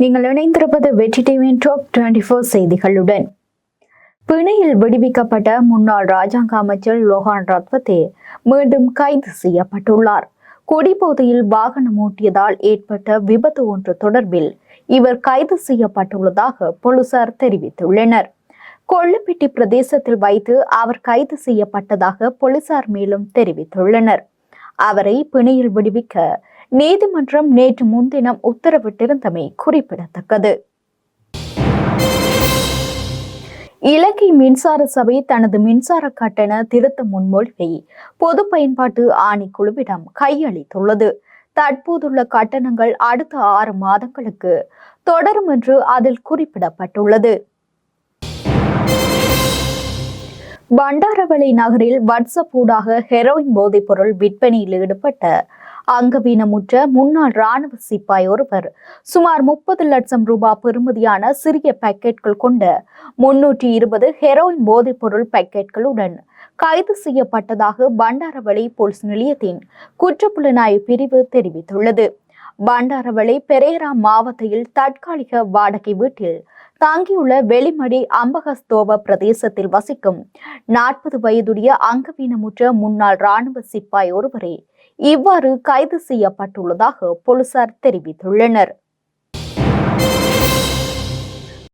நீங்கள் இணைந்திருப்பது வெற்றி டிவியின் டாப் டுவெண்டி ஃபோர் செய்திகளுடன். பிணையில் விடுவிக்கப்பட்ட முன்னாள் ராஜாங்க அமைச்சர் லோகான் ரத்வதே மீண்டும் கைது செய்யப்பட்டுள்ளார். குடிபோதையில் வாகனம் ஓட்டியதால் ஏற்பட்ட விபத்து ஒன்று தொடர்பில் இவர் கைது செய்யப்பட்டுள்ளதாக போலீசார் தெரிவித்துள்ளனர். கொள்ளுப்பிட்டி பிரதேசத்தில் வைத்து அவர் கைது செய்யப்பட்டதாக போலீசார் மேலும் தெரிவித்துள்ளனர். அவரை பிணையில் விடுவிக்க நீதிமன்றம் நேற்று முன்தினம் உத்தரவிட்டிருந்தமை குறிப்பிடத்தக்கது. இலங்கை மின்சார சபை தனது மின்சார கட்டண திருத்த முன்மொழிவை பொது பயன்பாட்டு ஆணைக்குழுவிடம் கையளித்துள்ளது. தற்போதுள்ள கட்டணங்கள் அடுத்த ஆறு மாதங்களுக்கு தொடரும் என்று அதில் குறிப்பிடப்பட்டுள்ளது. பண்டாரவளை நகரில் வாட்ஸ்அப் ஊடாக ஹெரோயின் போதைப்பொருள் விற்பனையில் ஈடுபட்ட அங்கவீனமுற்ற முன்னாள் ராணுவ சிப்பாய் ஒருவர். சுமார் முப்பது லட்சம் ரூபாய் பெறுமதியான சிறிய பாக்கெட்கள் கொண்ட முன்னூற்றி இருபது ஹெரோயின் போதைப்பொருள் பேக்கெட்களுடன் கைது செய்யப்பட்டதாக பண்டாரவளை போலீஸ் நிலையத்தின் குற்றப்புலனாய்வு பிரிவு தெரிவித்துள்ளது. பண்டாரவளை பெரேரா மாவட்டத்தில் தற்காலிக வாடகை வீட்டில் தாங்கியுள்ள வெளிமடி அம்பகஸ்தோவ பிரதேசத்தில் வசிக்கும் நாற்பது வயதுடைய அங்கவீனமுற்ற முன்னாள் ராணுவ சிப்பாய் ஒருவரே இவ்வாறு கைது செய்யப்பட்டுள்ளதாக போலீசார் தெரிவித்துள்ளனர்.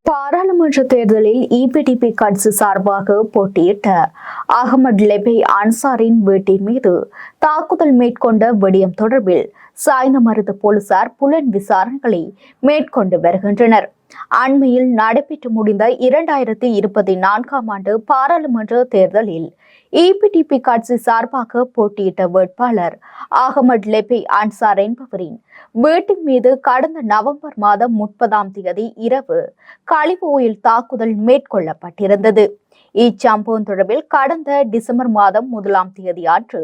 பாராளுமன்ற தேர்தலில் இபிடிபி கட்சி சார்பாக போட்டியிட்ட அகமது லெபே அன்சாரின் வீட்டின் மீது தாக்குதல் மேற்கொண்ட விடயம் தொடர்பில் சாய்ந்தமருது போலீசார் புலன் விசாரணைகளை மேற்கொண்டு வருகின்றனர். அண்மையில் நடைபெற்று முடிந்த இரண்டாயிரத்தி இருபத்தி நான்காம் ஆண்டு பாராளுமன்ற தேர்தலில் இபிடிபி கட்சி சார்பாக போட்டியிட்ட வேட்பாளர் அகமட் லெபி அன்சார் என்பவரின் வீட்டின் மீது கடந்த நவம்பர் மாதம் முப்பதாம் தேதி இரவு கழிவு ஓயில் தாக்குதல் மேற்கொள்ளப்பட்டிருந்தது. இச்சம்பவம் தொடர்பில் கடந்த டிசம்பர் மாதம் முதலாம் தேதி அன்று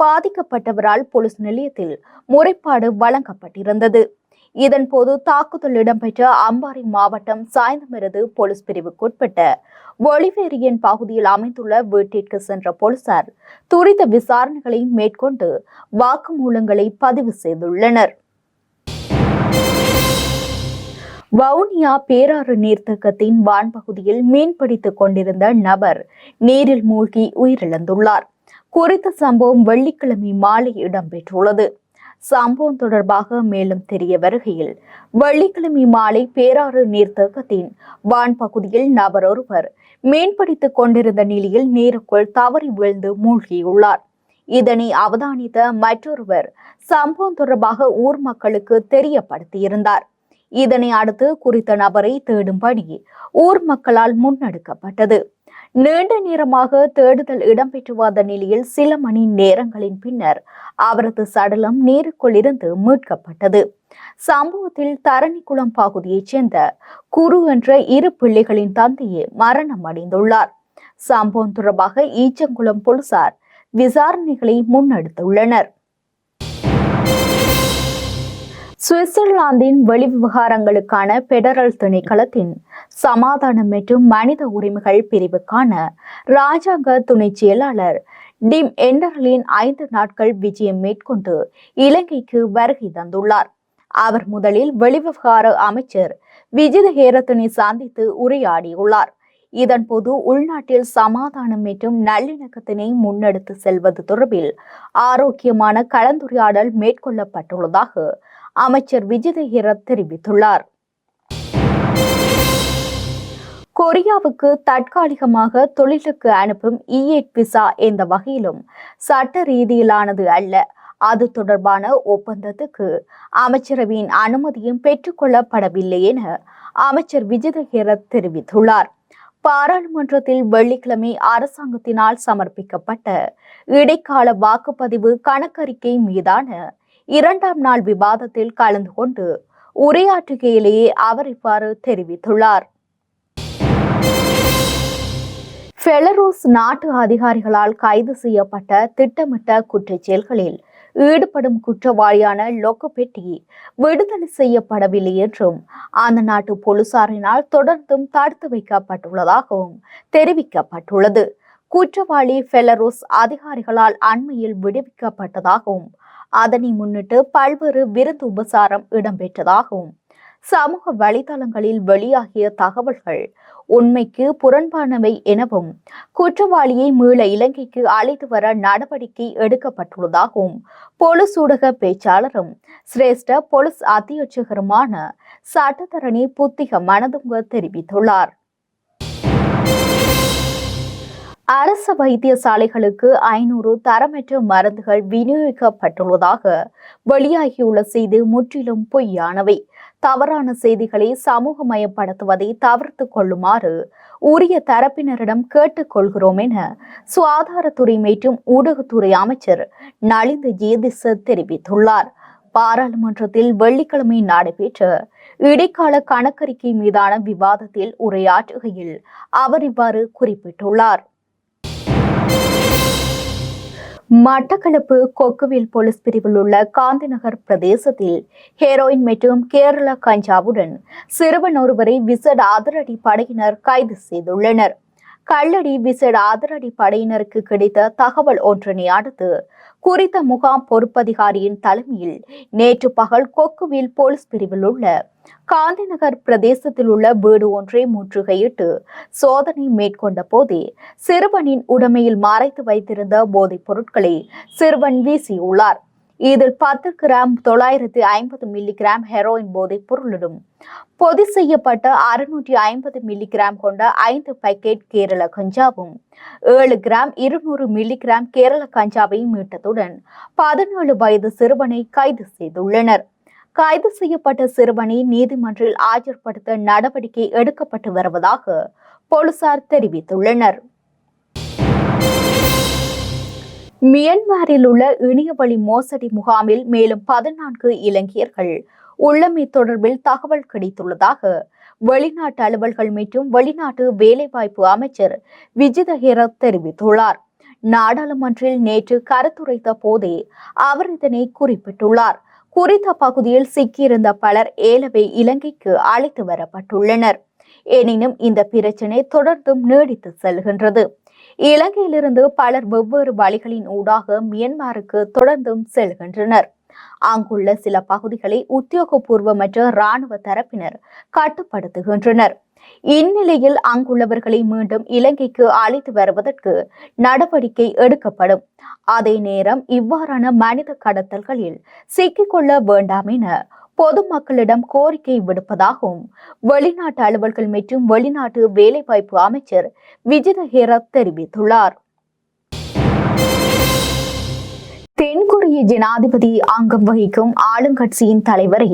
பாதிக்கப்பட்டவரால் போலீஸ் நிலையத்தில் முறைப்பாடு வழங்கப்பட்டிருந்தது. இதன்போது தாக்குதல் இடம்பெற்ற அம்பாறை மாவட்டம் சாய்ந்தமிருது போலீஸ் பிரிவுக்குட்பட்ட ஒளிவேரியன் பகுதியில் அமைந்துள்ள வீட்டிற்கு சென்ற போலீசார் துரித விசாரணைகளை மேற்கொண்டு வாக்குமூலங்களை பதிவு செய்துள்ளனர். வவுனியா பேராறு நீர்த்தக்கத்தின் வான்பகுதியில் மீன்பிடித்துக் கொண்டிருந்த நபர் நீரில் மூழ்கி உயிரிழந்துள்ளார். குறித்த சம்பவம் வெள்ளிக்கிழமை மாலை இடம்பெற்றுள்ளது. சம்பவம் தொடர்பாக மேலும் தெரிய வருகையில் வெள்ளிக்கிழமை மாலை பேராறு நீர்த்தேக்கத்தின் வான் பகுதியில் நபர் ஒருவர் மீன்பிடித்துக் கொண்டிருந்த நிலையில் நீருக்குள் தவறி வீழ்ந்து மூழ்கியுள்ளார். இதனை அவதானித்த மற்றொருவர் சம்பவம் தொடர்பாக ஊர் மக்களுக்கு தெரியப்படுத்தியிருந்தார். இதனை அடுத்து குறித்த நபரை தேடும்படி ஊர் மக்களால் முன்னெடுக்கப்பட்டது. நீண்ட நேரமாக தேடுதல் இடம்பெற்று வந்த நிலையில் சில மணி நேரங்களின் பின்னர் அவரது சடலம் நீருக்குள் இருந்து மீட்கப்பட்டது. சம்பவத்தில் தரணிக்குளம் பகுதியைச் சேர்ந்த குரு என்ற இரு பிள்ளைகளின் தந்தையே மரணம் அடைந்துள்ளார். சம்பவம் தொடர்பாக ஈச்சங்குளம் போலீசார் விசாரணைகளை முன்னெடுத்துள்ளனர். சுவிட்சர்லாந்தின் வெளிவிவகாரங்களுக்கான பெடரல் திணைக்களத்தின் சமாதானம் மற்றும் மனித உரிமைகள் பிரிவுக்கான ராஜாங்க துணை செயலாளர் டிம் எண்டர்லின் ஐந்து நாட்கள் விஜயம் மேற்கொண்டு இலங்கைக்கு வருகை தந்துள்ளார். அவர் முதலில் வெளிவிவகார அமைச்சர் விஜித ஹேரத்தினை சந்தித்து உரையாடியுள்ளார். இதன்போது உள்நாட்டில் சமாதானம் மற்றும் நல்லிணக்கத்தினை முன்னெடுத்து செல்வது தொடர்பில் ஆரோக்கியமான கலந்துரையாடல் மேற்கொள்ளப்பட்டுள்ளதாக அமைச்சர் விஜித தெரிவித்துள்ளார். கொரியாவுக்கு தற்காலிகமாக தொழிலுக்கு அனுப்பும் இஏட் விசா எந்த வகையிலும் சட்ட ரீதியிலானது அல்ல. அது தொடர்பான ஒப்பந்தத்துக்கு அமைச்சரவையின் அனுமதியும் பெற்றுக்கொள்ளப்படவில்லை என அமைச்சர் விஜித தெரிவித்துள்ளார். பாராளுமன்றத்தில் வெள்ளிக்கிழமை அரசாங்கத்தினால் சமர்ப்பிக்கப்பட்ட இடைக்கால வாக்குப்பதிவு கணக்கறிக்கை மீதான இரண்டாம் நாள் விவாதத்தில் கலந்து கொண்டு உரையாற்றுகையிலேயே அவர் இவ்வாறு தெரிவித்துள்ளார். பெலரோஸ் நாட்டு அதிகாரிகளால் கைது செய்யப்பட்ட திட்டமிட்ட குற்றச் செயல்களில் ஈடுபடும் குற்றவாளியான லொக்கபெட்டி விடுதலை செய்யப்படவில்லை என்றும் அந்த நாட்டு போலீசாரினால் தொடர்ந்தும் தடுத்து வைக்கப்பட்டுள்ளதாகவும் தெரிவிக்கப்பட்டுள்ளது. குற்றவாளி பெலரோஸ் அதிகாரிகளால் அண்மையில் விடுவிக்கப்பட்டதாகவும் அதனை முன்னிட்டு பல்வேறு விருந்து உபசாரம் இடம்பெற்றதாகவும் சமூக வலைதளங்களில் வெளியாகிய தகவல்கள் உண்மைக்கு புறம்பானவை எனவும் குற்றவாளியை மீள இலங்கைக்கு அழைத்து வர நடவடிக்கை எடுக்கப்பட்டுள்ளதாகவும் பொலிஸ் ஊடக பேச்சாளரும் சிரேஷ்ட பொலிஸ் அத்தியட்சகருமான சட்டத்தரணி புத்திக மனதுங்க தெரிவித்துள்ளார். அரசு வைத்தியசாலைகளுக்கு ஐநூறு தரமற்ற மருந்துகள் விநியோகிக்கப்பட்டுள்ளதாக வெளியாகியுள்ள செய்தி முற்றிலும் பொய்யானவை. தவறான செய்திகளை சமூகமயப்படுத்துவதை தவிர்த்து கொள்ளுமாறு உரிய தரப்பினரிடம் கேட்டுக்கொள்கிறோம் என சுகாதாரத்துறை மற்றும் ஊடகத்துறை அமைச்சர் நலிந்த ஜேதிச தெரிவித்துள்ளார். பாராளுமன்றத்தில் வெள்ளிக்கிழமை நடைபெற்ற இடைக்கால கணக்கறிக்கை மீதான விவாதத்தில் உரையாற்றுகையில் அவர் இவ்வாறு குறிப்பிட்டுள்ளார். மட்டக்களப்பு கொக்குவில் போலீஸ் பிரிவில் உள்ள காந்திநகர் பிரதேசத்தில் ஹெரோயின் மற்றும் கேரள கஞ்சாவுடன் சிறுவன் ஒருவரை விசட் அதிரடி படையினர் கைது செய்துள்ளனர். கல்லடி விசட் அதிரடி படையினருக்கு கிடைத்த தகவல் ஒன்றினை அடுத்து குறித்த முகாம் பொறுப்பதிகாரியின் தலைமையில் நேற்று பகல் கொக்குவில் போலீஸ் பிரிவில் உள்ள காந்திநகர் பிரதேசத்தில் உள்ள வீடு ஒன்றை முற்றுகையிட்டு சோதனை மேற்கொண்ட போதே சிறுவனின் உடமையில் மறைத்து வைத்திருந்த போதைப் பொருட்களை சிறுவன் வீசியுள்ளார். இதில் பத்து கிராம் தொள்ளாயிரத்தி ஐம்பது மில்லி கிராம் ஹெரோயின் போதைப் பொருளிடும் பொதி செய்யப்பட்ட அறுநூற்றி ஐம்பது மில்லி கிராம் கொண்ட ஐந்து பேக்கெட் கேரள கஞ்சாவும் ஏழு கிராம் இருநூறு மில்லி கிராம் கேரள கஞ்சாவையும் மீட்டதுடன் பதினேழு வயது சிறுவனை கைது செய்துள்ளனர். கைது செய்யப்பட்ட சிறுவனை நீதிமன்றில் ஆஜர்படுத்த நடவடிக்கை எடுக்கப்பட்டு வருவதாக போலீசார் தெரிவித்துள்ளனர். மியன்மாரில் உள்ள இணையவழி மோசடி முகாமில் மேலும் பதினான்கு இலங்கையர்கள் உள்ளமை தொடர்பில் தகவல் கிடைத்துள்ளதாக வெளிநாட்டு அலுவல்கள் மற்றும் வெளிநாட்டு வேலைவாய்ப்பு அமைச்சர் விஜித ஹெரத் தெரிவித்துள்ளார். நாடாளுமன்றில் நேற்று கருத்துரைத்த போதே அவர் இதனை குறிப்பிட்டுள்ளார். குறித்த பகுதியில் சிக்கியிருந்த பலர் ஏலவே இலங்கைக்கு அழைத்து வரப்பட்டுள்ளனர். எனினும் இந்த பிரச்சினை தொடர்ந்தும் நீடித்து செல்கின்றது. இலங்கையிலிருந்து பலர் வெவ்வேறு வழிகளின் ஊடாக மியன்மாருக்கு தொடர்ந்தும் செல்கின்றனர். அங்குள்ள சில பகுதிகளை உத்தியோகபூர்வமற்ற இராணுவ தரப்பினர் கட்டுப்படுத்துகின்றனர். இந்நிலையில் அங்குள்ளவர்களை மீண்டும் இலங்கைக்கு அழைத்து வருவதற்கு நடவடிக்கை எடுக்கப்படும். அதே நேரம் இவ்வாறான மனித கடத்தல்களில் சிக்கிக்கொள்ள வேண்டாம் என பொதுமக்களிடம் கோரிக்கை விடுப்பதாகவும் வெளிநாட்டு அலுவல்கள் மற்றும் வெளிநாட்டு வேலைவாய்ப்பு அமைச்சர் விஜித ஹேரத் தெரிவித்துள்ளார். தென்கொரிய ஜனாதிபதி அங்கம் வகிக்கும் ஆளுங்கட்சியின் தலைவரை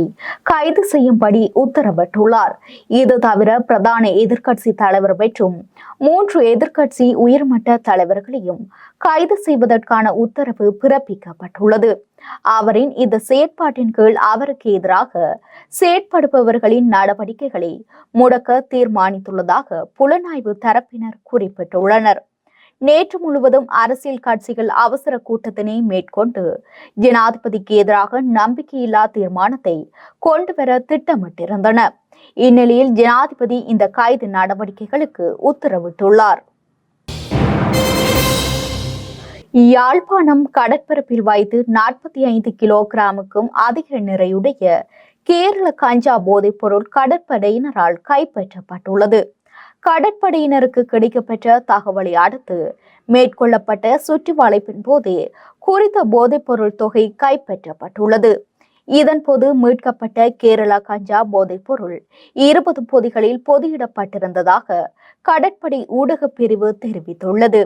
கைது செய்யும்படி உத்தரவிட்டுள்ளார். இது தவிர பிரதான எதிர்க்கட்சி தலைவர் மற்றும் மூன்று எதிர்க்கட்சி உயர்மட்ட தலைவர்களையும் கைது செய்வதற்கான உத்தரவு பிறப்பிக்கப்பட்டுள்ளது. அவரின் இந்த செயற்பாட்டின் கீழ் அவருக்கு எதிராக செயற்படுபவர்களின் நடவடிக்கைகளை முடக்க தீர்மானித்துள்ளதாக புலனாய்வு தரப்பினர் குறிப்பிட்டுள்ளனர். நேற்று முழுவதும் அரசியல் கட்சிகள் அவசர கூட்டத்தினை மேற்கொண்டு ஜனாதிபதிக்கு எதிராக நம்பிக்கையில்லா தீர்மானத்தை கொண்டுவர திட்டமிட்டிருந்தன. இந்நிலையில் ஜனாதிபதி இந்த கைது நடவடிக்கைகளுக்கு உத்தரவிட்டுள்ளார். யாழ்ப்பாணம் கடற்பரப்பில் வைத்து நாற்பத்தி ஐந்து கிலோகிராமுக்கும் அதிக நிறையுடைய கேரள கஞ்சா போதைப் பொருள் கடற்படையினரால் கைப்பற்றப்பட்டுள்ளது. கடற்படையினருக்கு கிடைக்கப்பெற்ற தகவலை அடுத்து மேற்கொள்ளப்பட்ட சுற்றி வளைப்பின் போதே குறித்த போதைப்பொருள் தொகை கைப்பற்றப்பட்டுள்ளது. இதன்போது மீட்கப்பட்ட கேரளா கஞ்சா போதைப்பொருள் இருபது பொதிகளில் பொதியிடப்பட்டிருந்ததாக கடற்படை ஊடகப் பிரிவு தெரிவித்துள்ளது.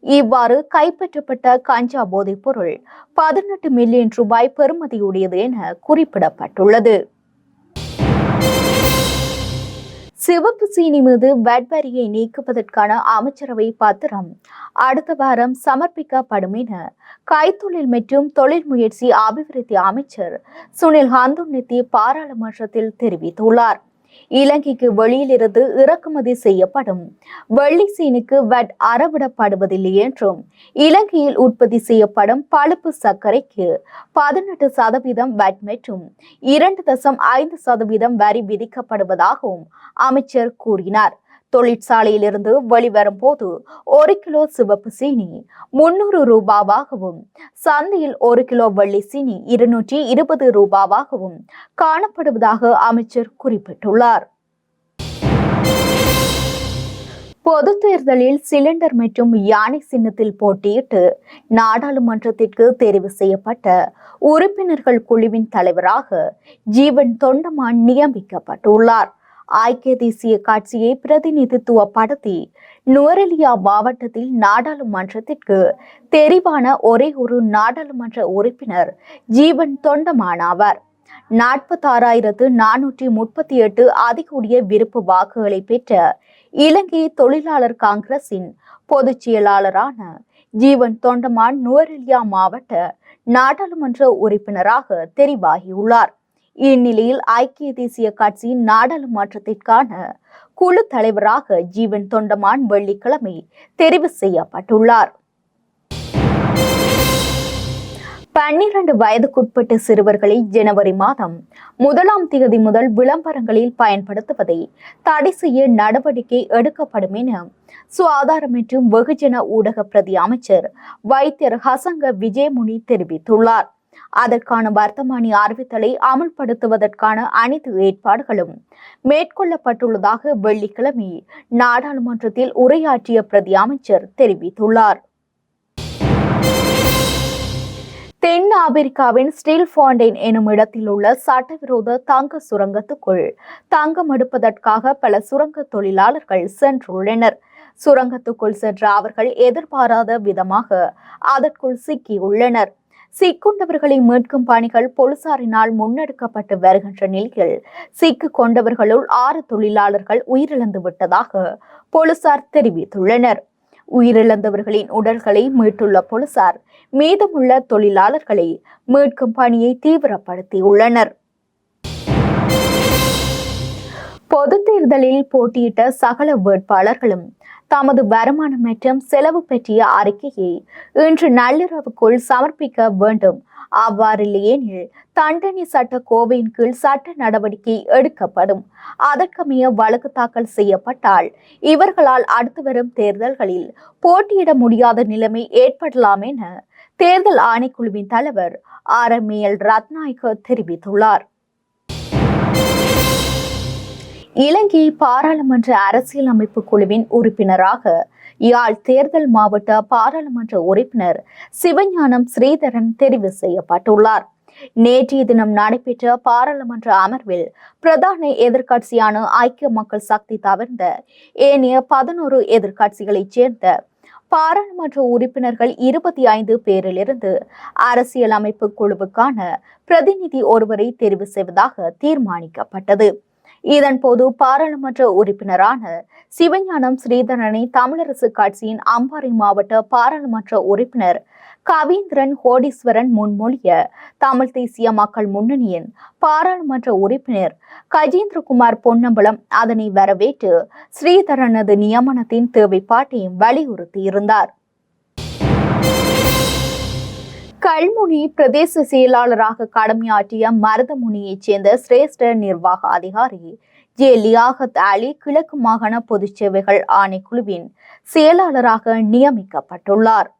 இவ்வாறு கைப்பற்றப்பட்ட கஞ்சா போதைப்பொருள் பதினெட்டு மில்லியன் ரூபாய் பெறுமதியுடையது என குறிப்பிடப்பட்டுள்ளது. சிவப்பு சீனி மீது வட்வரியை நீக்குவதற்கான அமைச்சரவை பத்திரம். அடுத்த வாரம் சமர்ப்பிக்கப்படும் என கைத்தொழில் மற்றும் தொழில் முயற்சி அபிவிருத்தி அமைச்சர் சுனில் ஹந்துநித்தி பாராளுமன்றத்தில் தெரிவித்துள்ளார். இலங்கைக்கு வெளியிலிருந்து இறக்குமதி செய்யப்படும். வெள்ளி சீனுக்கு வட் அறவிடப்படுவதில்லை என்றும் இலங்கையில் உற்பத்தி செய்யப்படும் பழுப்பு சர்க்கரைக்கு பதினெட்டு சதவீதம் வட் மற்றும் இரண்டு தசம் ஐந்து சதவீதம் வரி விதிக்கப்படுவதாகவும் அமைச்சர் கூறினார். தொழிற்சாலையிலிருந்து வெளிவரும் போது ஒரு கிலோ சிவப்பு சீனி முன்னூறு ரூபாவாகவும் சந்தையில் ஒரு கிலோ வெள்ளி சீனி இருநூற்றி இருபது ரூபாவாகவும் காணப்படுவதாக அமைச்சர் குறிப்பிட்டுள்ளார். பொது தேர்தலில் சிலிண்டர் மற்றும் யானை சின்னத்தில் போட்டியிட்டு நாடாளுமன்றத்திற்கு தெரிவு செய்யப்பட்ட உறுப்பினர்கள் குழுவின் தலைவராக ஜீவன் தொண்டமான் நியமிக்கப்பட்டுள்ளார். ஐக்கிய தேசிய கட்சியை பிரதிநிதித்துவப்படுத்தி நுவரெலியா மாவட்டத்தில் நாடாளுமன்றத்திற்கு தெரிவான ஒரே ஒரு நாடாளுமன்ற உறுப்பினர் ஜீவன் தொண்டமான் நாற்பத்தாறாயிரத்து நானூற்றி முப்பத்தி எட்டு அதிகூடிய விருப்பு வாக்குகளை பெற்ற இலங்கை தொழிலாளர் காங்கிரசின் பொதுச் செயலாளரான ஜீவன் தொண்டமான் நுவரெலியா மாவட்ட நாடாளுமன்ற உறுப்பினராக தெரிவாகியுள்ளார். இந்நிலையில் ஐக்கிய தேசிய கட்சியின் நாடாளுமன்றத்திற்கான குழு தலைவராக ஜீவன் தொண்டமான் வெள்ளிக்கிழமை தெரிவு செய்யப்பட்டுள்ளார். பன்னிரண்டு வயதுக்குட்பட்ட சிறுவர்களை ஜனவரி மாதம் முதலாம் தேதி முதல் விளம்பரங்களில் பயன்படுத்துவதை தடை செய்ய நடவடிக்கை எடுக்கப்படும் என சுகாதார மற்றும் வெகுஜன ஊடக பிரதி அமைச்சர் வைத்தியர் ஹசங்க விஜயமுனி தெரிவித்துள்ளார். அதற்கான வர்த்தமானி அறிவித்தலை அமல்படுத்துவதற்கான அனைத்து ஏற்பாடுகளும் மேற்கொள்ளப்பட்டுள்ளதாக வெள்ளிக்கிழமை நாடாளுமன்றத்தில் உரையாற்றிய பிரதி அமைச்சர் தெரிவித்துள்ளார். தென் ஆப்பிரிக்காவின் ஸ்டீல் ஃபாண்டைன் எனும் இடத்தில் உள்ள சட்டவிரோத தங்க சுரங்கத்துக்குள் தங்கம் எடுப்பதற்காக பல சுரங்க தொழிலாளர்கள் சென்றுள்ளனர். சுரங்கத்துக்குள் சென்ற அவர்கள் எதிர்பாராத விதமாக அதற்குள் சிக்கியுள்ளனர். சிக்குண்டவர்களை மீட்கும் பணிகள் போலீசாரினால் முன்னெடுக்கப்பட்டு வருகின்ற நிலையில் சிக்கு கொண்டவர்களுள் ஆறு தொழிலாளர்கள் உயிரிழந்து விட்டதாக போலீசார் தெரிவித்துள்ளனர். உயிரிழந்தவர்களின் உடல்களை மீட்டுள்ள போலீசார் மீதமுள்ள தொழிலாளர்களை மீட்கும் பணியை தீவிரப்படுத்தியுள்ளனர். பொது தேர்தலில் போட்டியிட்ட சகல வேட்பாளர்களும் தமது வருமானம் மற்றும் செலவு பற்றிய அறிக்கையை இன்று நள்ளிரவுக்குள் சமர்ப்பிக்க வேண்டும். அவ்வாறில்லையெனில் தண்டனை சட்ட கோவையின் கீழ் சட்ட நடவடிக்கை எடுக்கப்படும். அதற்கமைய வழக்கு தாக்கல் செய்யப்பட்டால் இவர்களால் அடுத்து வரும் தேர்தல்களில் போட்டியிட முடியாத நிலைமை ஏற்படலாம் என தேர்தல் ஆணைக்குழுவின் தலைவர் ஆர் எம் எல் ரத்நாயக்க தெரிவித்துள்ளார். இலங்கை பாராளுமன்ற அரசியல் அமைப்பு குழுவின் உறுப்பினராக யாழ் தேர்தல் மாவட்ட பாராளுமன்ற உறுப்பினர் சிவஞானம் ஸ்ரீதரன் தெரிவு செய்யப்பட்டுள்ளார். நேற்றைய தினம் நடைபெற்ற பாராளுமன்ற அமர்வில் பிரதான எதிர்க்கட்சியான ஐக்கிய மக்கள் சக்தி தவிர்ந்த ஏனைய பதினோரு எதிர்க்கட்சிகளைச் சேர்ந்த பாராளுமன்ற உறுப்பினர்கள் இருபத்தி ஐந்து பேரிலிருந்து அரசியல் அமைப்பு குழுவுக்கான பிரதிநிதி ஒருவரை தெரிவு செய்வதாக தீர்மானிக்கப்பட்டது. இதன்போது பாராளுமன்ற உறுப்பினரான சிவஞானம் ஸ்ரீதரனை தமிழரசு கட்சியின் அம்பாறை மாவட்ட பாராளுமன்ற உறுப்பினர் கவீந்திரன் கோடீஸ்வரன் முன்மொழிய தமிழ் தேசிய மக்கள் முன்னணியின் பாராளுமன்ற உறுப்பினர் கஜேந்திரகுமார் பொன்னம்பலம் அதனை வரவேற்று ஸ்ரீதரனது நியமனத்தின் தேவைப்பாட்டையும் வலியுறுத்தியிருந்தார். கல்முனி பிரதேச செயலாளராக கடமையாற்றிய மருதமுனியைச் சேர்ந்த சிரேஷ்ட நிர்வாக அதிகாரி ஜே. லியாகத் அலி கிழக்கு மாகாண பொதுச் சேவைகள் ஆணைக்குழுவின் செயலாளராக நியமிக்கப்பட்டுள்ளார்.